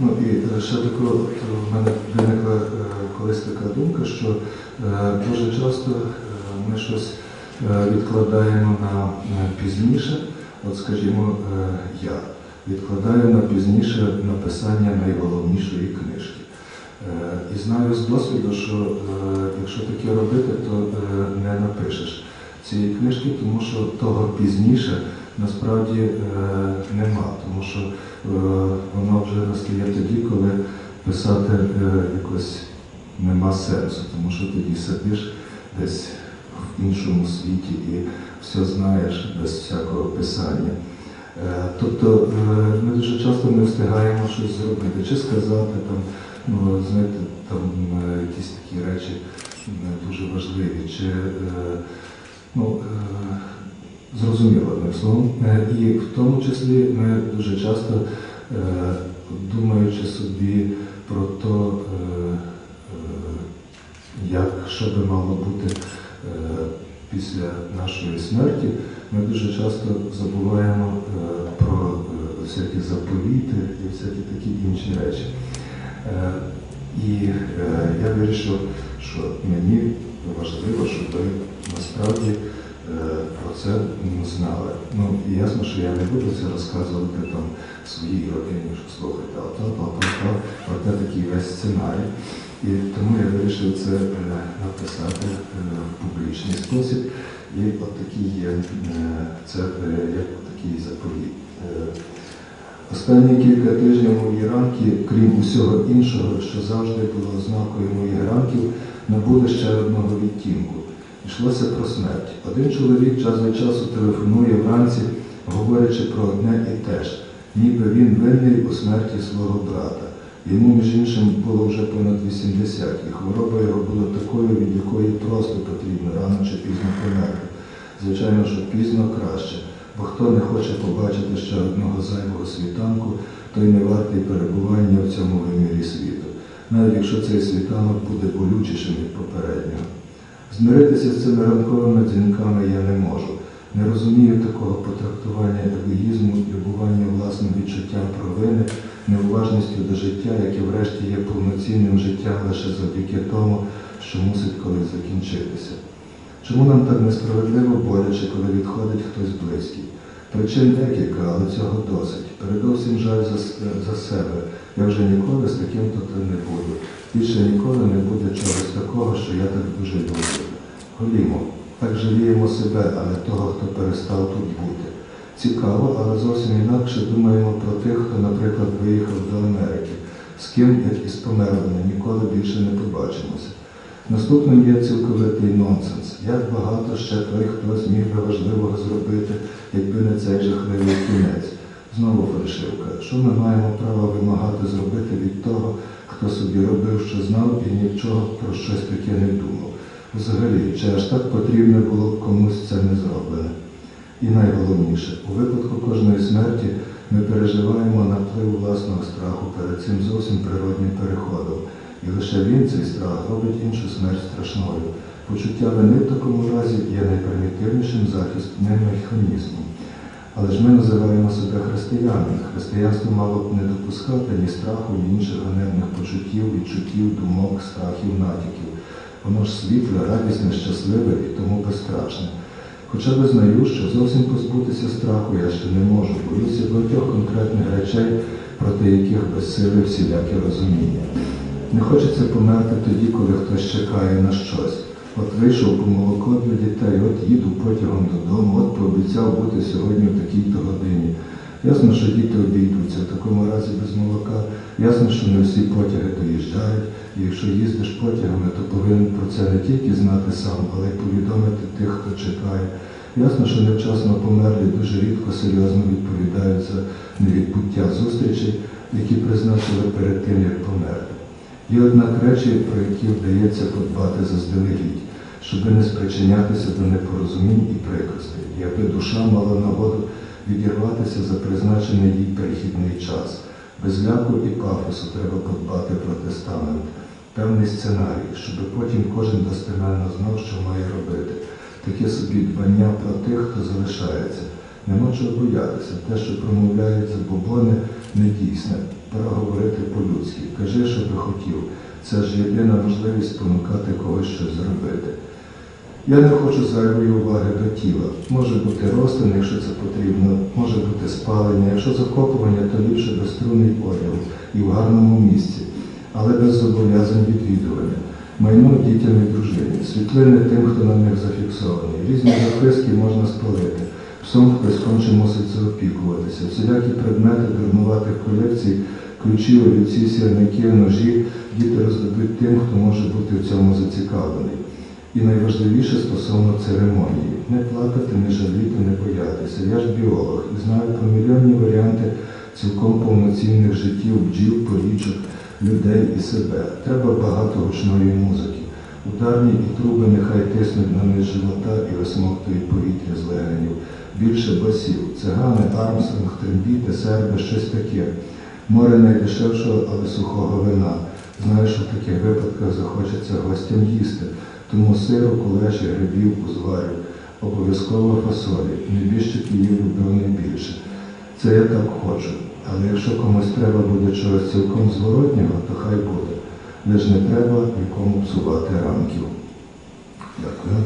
Ну і е, ще тако, от в мене виникла е, колись така думка, що е, дуже часто е, ми щось е, відкладаємо на пізніше. От, скажімо, е, я відкладаю на пізніше написання найголовнішої книжки. Е, І знаю з досвіду, що е, якщо таке робити, то е, не напишеш цієї книжки, тому що того пізніше насправді е, нема, тому що е, воно вже настає тоді, коли писати е, якось нема сенсу, тому що тоді сидиш десь в іншому світі і все знаєш без всякого писання. Е, Тобто е, ми дуже часто не встигаємо щось зробити, чи сказати там, ну знаєте, там е, якісь такі речі е, дуже важливі, чи е, ну, е, зрозуміло одним словом. Е, І в тому числі ми дуже часто, е, думаючи собі про те, як що би мало бути е, після нашої смерті, ми дуже часто забуваємо е, про е, всякі заповіти і всякі такі інші речі. Е, І е, я вирішив, що мені важливо, щоб ви насправді е, це знали. Ну, і ясно, що я не буду це розказувати там своїй родині, що слухайте, а то, то, оте такий весь сценарій. І тому я вирішив це е, написати е, в публічний спосіб. І от такий є е, це як такий заповіт. Останні кілька тижнів мої ранки, крім усього іншого, що завжди було ознакою моїх ранків, набули ще одного відтінку. Йшлося про смерть. Один чоловік час від часу телефонує вранці, говорячи про одне і те ж, ніби він винний у смерті свого брата. Йому, між іншим, було вже понад 80, і хвороба його була такою, від якої просто потрібно рано чи пізно померти. Звичайно, що пізно краще, бо хто не хоче побачити ще одного зайвого світанку, той не вартий перебування в цьому вимірі світу, навіть якщо цей світанок буде болючішим від попереднього. Змиритися з цими ранковими дзвінками я не можу. Не розумію такого потрактування егоїзму, любування власним відчуттям провини, неуважністю до життя, яке врешті є повноцінним життям лише завдяки тому, що мусить колись закінчитися. Чому нам так несправедливо боляче, коли відходить хтось близький? Причин декілька, але цього досить. Передовсім жаль за, за себе. Я вже ніколи з таким тут не буду. Більше ніколи не буде чогось такого, що я так дуже люблю. Голімо, так жаліємо себе, а не того, хто перестав тут бути. Цікаво, але зовсім інакше думаємо про тих, хто, наприклад, виїхав до Америки, з ким, як і з померлими, ніколи більше не побачимося. Наступним є цілковитий нонсенс. Як багато ще той, хто зміг би важливого зробити, якби не цей жахливий кінець. Знову фальшивка. Що ми маємо право вимагати зробити від того, хто собі робив, що знав і нічого про щось таке не думав? Взагалі, чи аж так потрібно було б комусь це не зроблене? І найголовніше, у випадку кожної смерті ми переживаємо наплив власного страху перед цим зовсім природнім переходом. І лише він, цей страх, робить іншу смерть страшною. Почуття вини в такому разі є найпримітивнішим захисним механізмом. Але ж ми називаємо себе християнами. Християнство мало б не допускати ні страху, ні інших ганебних почуттів, відчуттів, думок, страхів, натяків. Воно ж світле, радісне, щасливе і тому безстрашне. Хоча визнаю, що зовсім позбутися страху я ще не можу, боюся багатьох конкретних речей, проти яких безсиле всіляке розуміння. Не хочеться померти тоді, коли хтось чекає на щось. От вийшов по молоко для дітей, от їду потягом додому, от пообіцяв бути сьогодні в такій-то годині. Ясно, що діти обійдуться в такому разі без молока. Ясно, що не всі потяги доїжджають, і якщо їздиш потягами, то повинен про це не тільки знати сам, але й повідомити тих, хто чекає. Ясно, що невчасно померлі дуже рідко серйозно відповідають за невідбуття зустрічей, які призначили перед тим, як померти. Є однак речі, про які вдається подбати заздалегідь, щоби не спричинятися до непорозумінь і прикростей, і аби душа мала нагоду відірватися за призначений їй перехідний час. Без ляку і пафосу треба подбати про тестамент, певний сценарій, щоб потім кожен достеменно знав, що має робити. Таке собі дбання про тих, хто залишається. Нема чого боятися. Те, що промовляють забобони, недійсне. Пора говорити по-людськи. Кажи, що би хотів. Це ж єдина можливість спонукати когось щось зробити. Я не хочу зайвої уваги до тіла. Може бути розтин, якщо це потрібно, може бути спалення. Якщо закопування, то ліпше безструнний одяг і в гарному місці, але без зобов'язань відвідування. Майно дітям і дружині, світлини тим, хто на них зафіксований. Різні записки можна спалити. Псом хтось конче мусить заопікуватися. Всілякі предмети дурнуватих колекцій, ключі, олівці, сірники, ножі діти роздадуть тим, хто може бути в цьому зацікавлений. І найважливіше стосовно церемонії. Не плакати, не жаліти, не боятися. Я ж біолог і знаю про мільйонні варіанти цілком повноцінних життів бджіл, порічок, людей і себе. Треба багато гучної музики. Ударні і труби нехай тиснуть на низ живота і висмоктують повітря з легенів. Більше басів. Цигани, Армстронг, трембіти, серби, щось таке. Море найдешевшого, але сухого вина. Знаю, що в таких випадках захочеться гостям їсти. Тому сиру, кулеші, грибів, узварів, обов'язково фасолі. Небіжчик її любив найбільше. Це я так хочу. Але якщо комусь треба буде чогось цілком зворотнього, то хай буде. Лиш не треба нікому псувати ранків. Дякую.